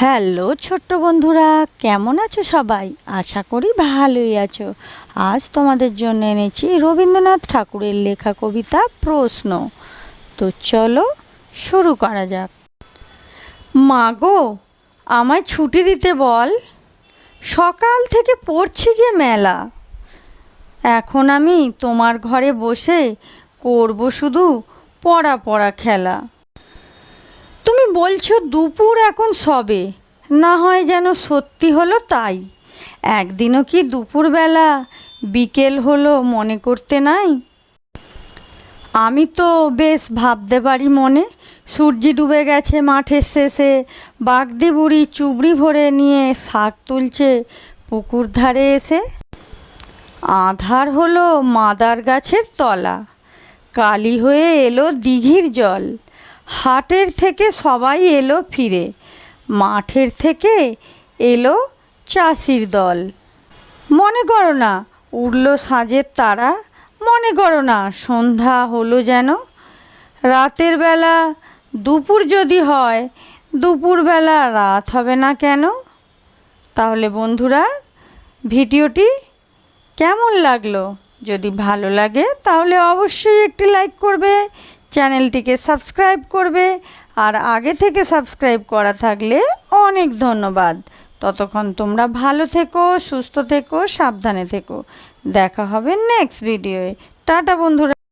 Hello ছোট্ট বন্ধুরা, কেমন আছো সবাই? আশা করি ভালোই আছো। আজ তোমাদের জন্য এনেছি রবীন্দ্রনাথ ঠাকুরের লেখা কবিতা প্রশ্ন। তো চলো শুরু করা যাক। মাগো আমায় ছুটি দিতে বল। সকাল থেকে পড়ছি যে মেলা। এখন আমি তোমার ঘরে বসে করব শুধু পড়া পড়া খেলা। বলছো দুপুর এখন সবে। না হয় যেন সত্যি হলো তাই। একদিনও কি দুপুরবেলা, বিকেল হলো মনে করতে নাই? আমি তো বেশ ভাবতে পারি মনে, সূর্যি ডুবে গেছে মাঠের শেষে, বাগদি বুড়ি চুবড়ি ভরে নিয়ে শাক তুলছে পুকুর ধারে এসে। আধার হলো মাদার গাছের তলা, কালি হয়ে এলো দিঘির জল। হাটের থেকে সবাই এলো ফিরে, মাঠের থেকে এলো চাষির দল। মনে করো না, উড়ল সাঁজের তারা, মনে করো না, সন্ধ্যা হলো যেন। রাতের বেলা দুপুর যদি হয় দুপুরবেলা রাত হবে না কেন? তাহলে বন্ধুরা, ভিডিওটি কেমন লাগল? যদি ভালো লাগে, তাহলে অবশ্যই একটি লাইক করবে। চ্যানেলটিকে সাবস্ক্রাইব করবে আর আগে থেকে সাবস্ক্রাইব করা থাকলে অনেক ধন্যবাদ। ততক্ষণ তোমরা ভালো থেকো, সুস্থ থেকো, সাবধানে থেকো। দেখা হবে নেক্সট ভিডিওয়ে টাটা বন্ধুরা।